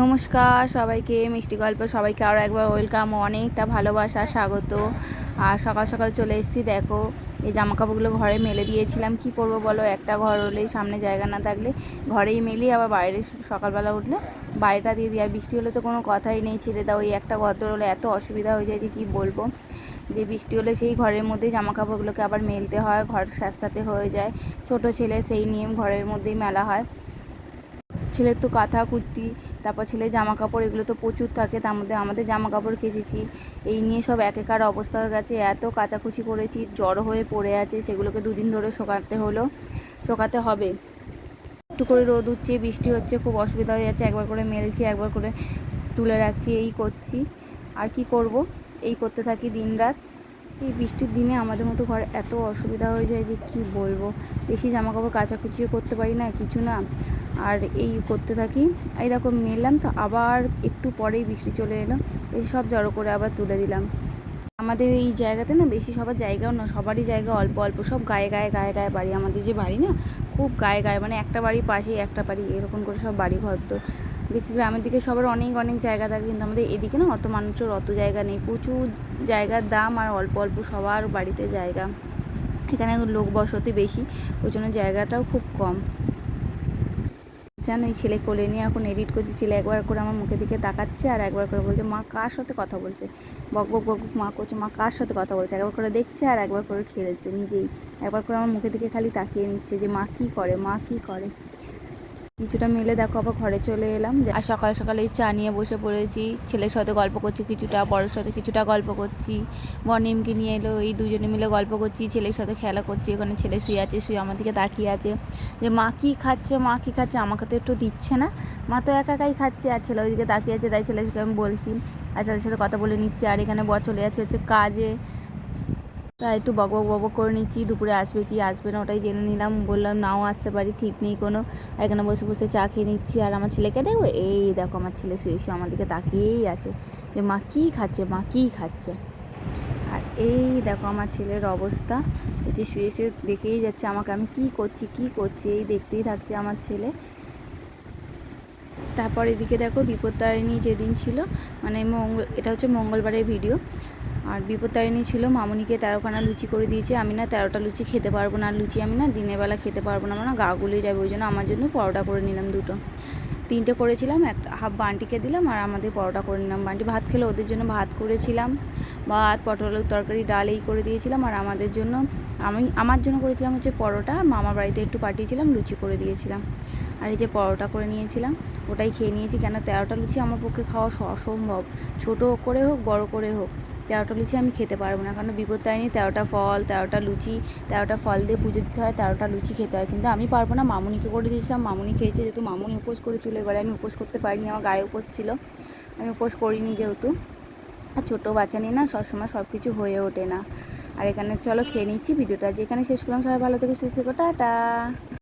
নমস্কার সবাইকে, মিষ্টি গল্প সবাইকে আরও একবার ওয়েলকাম, অনেকটা ভালোবাসা, স্বাগত। আর সকাল সকাল চলে এসেছি, দেখো, এই জামা কাপড়গুলো ঘরে মেলে দিয়েছিলাম। কি করব বলো, একটা ঘর হলেই সামনে জায়গা না থাকলে ঘরেই মেলি, আবার বাইরে সকালবেলা উঠলে বাইরেটা দিয়ে দিই। আর বৃষ্টি হলে তো কোনো কথাই নেই, ছেড়ে দাও ওই একটা ঘর হলে এত অসুবিধা হয়ে যায় যে কী বলব? যে বৃষ্টি হলে সেই ঘরের মধ্যেই জামা কাপড়গুলোকে আবার মেলতে হয়, ঘর স্যাঁতস্যাঁতে হয়ে যায়। ছোট ছেলে সেই নিয়ম ঘরের মধ্যেই মেলা হয়। ছেলের তো কাঁথা, কুর্তি, তারপর ছেলের জামা কাপড় এগুলো তো প্রচুর থাকে, তার মধ্যে আমাদের জামা কাপড় কেচেছি। এই নিয়ে সব একেকার অবস্থা হয়ে গেছে, এত কাচাকুচি করেছি, জড়ো হয়ে পড়ে আছে, সেগুলোকে দুদিন ধরে শোকাতে হলো, শোকাতে হবে। একটু করে রোদ উঠছে, বৃষ্টি হচ্ছে, খুব অসুবিধা হয়ে যাচ্ছে, একবার করে মেলছি, একবার করে তুলে রাখছি, এই করছি। আর কি করব? এই করতে থাকি দিন রাত এই বৃষ্টির দিনে আমাদের মতো ঘরে এত অসুবিধা হয়ে যায় যে কি বলব? বেশি জামা কাপড় কাচাকুচিও করতে পারি না, কিছু না। আর এই করতে থাকি। এই দেখো, মেললাম তো, আবার একটু পরেই বৃষ্টি চলে এলো। এই সব জড়ো করে আবার তুলে দিলাম। আমাদের এই জায়গাতে না বেশি সবার জায়গাও না, সবারই জায়গা অল্প অল্প। সব গায়ে গায়ে গায়ে গায়ে বাড়ি। আমাদের যে বাড়ি না, খুব গায়ে গায়ে মানে একটা বাড়ি পাশেই একটা বাড়ি, এরকম করে সব বাড়ি ঘর তো। দেখি গ্রামের দিকে সবার অনেক অনেক জায়গা থাকে, কিন্তু আমাদের এদিকে না অত মানুষের অত জায়গা নেই। প্রচুর জায়গার দাম আর অল্প অল্প সবার বাড়িতে জায়গা। এখানে লোক বসতি বেশি, ওই জন্য জায়গাটাও খুব কম। জানো, এই ছেলে কোলে নিয়ে এখন এডিট করছি, ছেলে একবার করে আমার মুখের দিকে তাকাচ্ছে আর একবার করে বলছে, মা কার সাথে কথা বলছে? বক বক বক, মা করছে, মা কার সাথে কথা বলছে? একবার করে দেখছে আর একবার করে খেলছে নিজেই। একবার করে আমার মুখের দিকে খালি তাকিয়ে নিচ্ছে যে, মা কী করে? মা কী করে? কিছুটা মেলে, দেখো আবার ঘরে চলে এলাম। আর সকাল সকালে চা নিয়ে বসে পড়েছি। ছেলের সাথে গল্প করছি কিছুটা, বড়োর সাথে কিছুটা গল্প করছি। বনিমকে নিয়ে এলো, এই দুজনে মিলে গল্প করছি। ছেলের সাথে খেলা করছি, ওখানে ছেলে শুয়ে আছে, শুয়ে আমার দিকে তাকিয়ে আছে। যে মা কী খাচ্ছে, মা কী খাচ্ছে, আমাকে তো একটু দিচ্ছে না। মা তো একা একাই খাচ্ছে, আর ছেলে ওইদিকে তাকিয়ে আছে, তাই ছেলের সাথে আমি বলছি। আর ছেলের সাথে কথা বলে নিচ্ছি। আর এখানে বর চলে যাচ্ছে হচ্ছে কাজে। তাই একটু বক বক বক করে নিচ্ছি, দুপুরে আসবে কি আসবে না ওটাই জেনে নিলাম। বললাম, নাও আসতে পারি, ঠিক নেই কোনো। এখানে বসে বসে চা খেয়ে নিচ্ছি। আর আমার ছেলেকে দেখব? এই দেখো আমার ছেলে শুয়ে শুয়ে আমার দিকে তাকিয়েই আছে। যে, মা কী খাচ্ছে, মা কী খাচ্ছে? আর এই দেখো আমার ছেলের অবস্থা। এতে শুয়ে শুয়ে দেখেই যাচ্ছে আমাকে, আমি কি করছি কি করছি? এই দেখতেই থাকছে আমার ছেলে। তারপর এদিকে দেখো বিপত্তারিণী যেদিন ছিল মানে মঙ্গল এটা হচ্ছে মঙ্গলবারের ভিডিও আর বিপত্তারিণী ছিল, মামুনিকে তেরোখানা লুচি করে দিয়েছে। আমি না তেরোটা লুচি খেতে পারব না লুচি আমি না দিনের বেলা খেতে পারব না, আমার না গা গুলে যাবে, ওই জন্য আমার জন্য পরোটা করে নিলাম দুটো। তিনটে করেছিলাম, একটা হাফ বান্টিকে দিলাম, আর আমাদের পরোটা করে নিলাম। বান্টি ভাত খেলে, ওদের জন্য ভাত করেছিলাম। ভাত পটলের তরকারি, ডাল এই করে দিয়েছিলাম, আর আমাদের জন্য, আমি, আমার জন্য করেছিলাম হচ্ছে পরোটা মামার বাড়িতে একটু পাঠিয়েছিলাম, লুচি করে দিয়েছিলাম। আর এই যে পরোটা করে নিয়েছিলাম, ওটাই খেয়ে নিয়েছি, কেন তেরোটা লুচি আমার পক্ষে খাওয়া অসম্ভব। ছোটো করে হোক, বড় করে হোক তেরোটা লুচি আমি খেতে পারব না, কারণ বিপদ তাইনি তেরোটা ফল, তেরোটা লুচি, তেরোটা ফল দিয়ে পুজো দিতে হয়, তেরোটা লুচি খেতে হয়। কিন্তু আমি পারব না মামুনিকে করে দিয়েছিলাম মামুনি খেয়েছে যেহেতু মামুনি উপোস করেছিল, এবারে আমি উপোস করতে পারিনি, আমার গায়ে উপোস ছিল। আমি উপোস করিনি যেহেতু। আর ছোটো বাচ্চা নিয়ে না সবসময় সব কিছু হয়ে ওঠে না। আর এখানে চলো খেয়ে নিচ্ছি ভিডিওটা। যেখানে শেষ করলাম। সবাই ভালো থেকে শেষ টাটা।